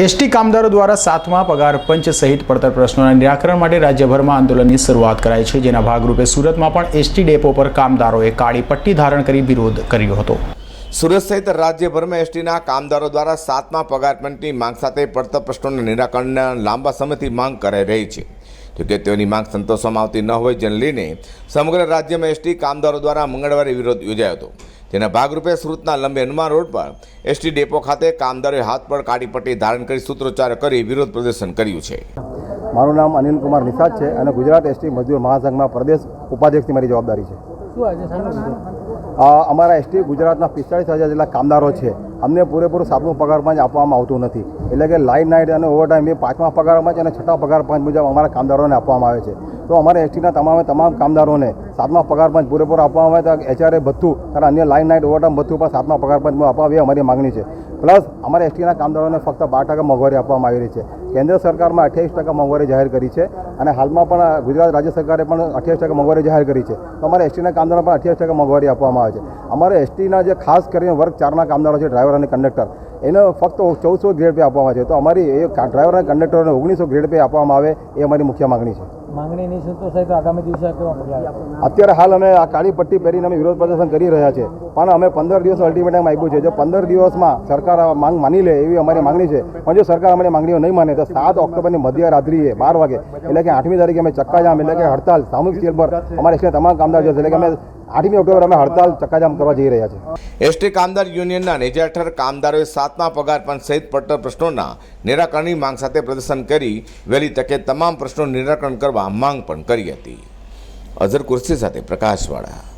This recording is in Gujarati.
એસટી કામદારો દ્વારા સાતમા પગાર પંચ સહિત પડતર પ્રશ્નોના નિરાકરણ માટે રાજ્યભરમાં આંદોલનની શરૂઆત કરાઈ છે, જેના ભાગરૂપે સુરતમાં પણ એસટી ડેપો પર કામદારોએ કાળી પટ્ટી ધારણ કરી વિરોધ કર્યો હતો. સુરત સહિત રાજ્યભરમાં એસટીના કામદારો દ્વારા સાતમા પગાર પંચની માંગ સાથે પડતર પ્રશ્નોના નિરાકરણના લાંબા સમયથી માંગ કરાઈ રહી છે. જોકે તેઓની માંગ સંતોષવામાં આવતી ન હોય, જેને લઈને સમગ્ર રાજ્યમાં એસટી કામદારો દ્વારા મંગળવારે વિરોધ યોજાયો હતો. જેના ભાગરૂપે સુરતના લંબે હનુમાન રોડ પર એસટી ડેપો ખાતે કામદારોએ હાથ પર કાળી પટ્ટી ધારણ કરી સૂત્રોચ્ચાર કરી વિરોધ પ્રદર્શન કર્યું છે. મારું નામ અનિલ કુમાર નિષાદ છે અને ગુજરાત એસટી મજદૂર મહાસંઘમાં પ્રદેશ ઉપાધ્યક્ષની મારી જવાબદારી છે. અમારા એસટી ગુજરાતના પિસ્તાળીસ હજાર જેટલા કામદારો છે. અમને પૂરેપૂરું સાતમો પગાર પંચ આપવામાં આવતું નથી. એટલે કે લાઇન નાઇટ અને ઓવરટાઈમ એ પાંચમા પગાર પંચ અને છઠ્ઠા પગાર પંચ મુજબ અમારા કામદારોને આપવામાં આવે છે. તો અમારે એસટીના તમામે તમામ કામદારોને સાતમા પગાર પંચ પૂરેપૂરો આપવામાં આવે તો એચઆરએ ભથ્થું અને અન્ય લાઇન નાઇટ ઓવરટાઈમ ભથ્થું પણ સાતમા પગાર પંચમાં અપાવી અમારી માંગણી છે. પ્લસ અમારે એસટીના કામદારોને ફક્ત બાર ટકા મોંઘવારી આપવામાં આવી રહી છે. કેન્દ્ર સરકારમાં અઠ્યાવીસ ટકા મોંઘવારી જાહેર કરી છે અને હાલમાં પણ ગુજરાત રાજ્ય સરકારે પણ અઠ્યાવીસ ટકા મોંઘવારી જાહેર કરી છે. તો અમારે એસટીના કામદારો પણ અઠ્યાવીસ ટકા મોંઘવારી આપવામાં આવે છે. અમારે એસટીના જે ખાસ કરીને વર્ગ ચારના કામદારો છે ડ્રાઈવર અને કંડક્ટર એને ફક્ત ચૌદસો ગ્રેડ પે આપવામાં આવે છે. તો અમારી એ ડ્રાઈવર અને કંડક્ટરોને ઓગણીસો ગ્રેડ પે આપવામાં આવે એ અમારી મુખ્ય માગણી છે. અત્યારે હાલ અમે આ કાળી પટ્ટી પહેરીને અમે વિરોધ પ્રદર્શન કરી રહ્યા છે પણ અમે પંદર દિવસ અલ્ટિમેટમ આપ્યું છે. જો પંદર દિવસમાં સરકાર માંગ માની લે એવી અમારી માંગણી છે. પણ જો સરકાર અમારી માંગણીઓ નહીં માને, તો સાત ઓક્ટોબરની મધ્યરાત્રિએ બાર વાગે, એટલે કે આઠમી તારીખે અમે ચક્કાજામ, એટલે કે હડતાલ, સામૂહિક સેલ પર અમારે તમામ કામદાર જશે એટલે કે અમે આઠમી ઓક્ટોબર અમે હડતાલ ચક્કાજામ કરવા જઈ રહ્યા છે એસટી કામદાર યુનિયનના નેજા કામદારોએ સાતમા પગાર પંચ સહિત પડતર પ્રશ્નોના નિરાકરણની માંગ સાથે પ્રદર્શન કરી વહેલી તકે તમામ પ્રશ્નોનું નિરાકરણ કરવા માંગ પણ કરી હતી. અઝર કુર્સી સાથે પ્રકાશવાળા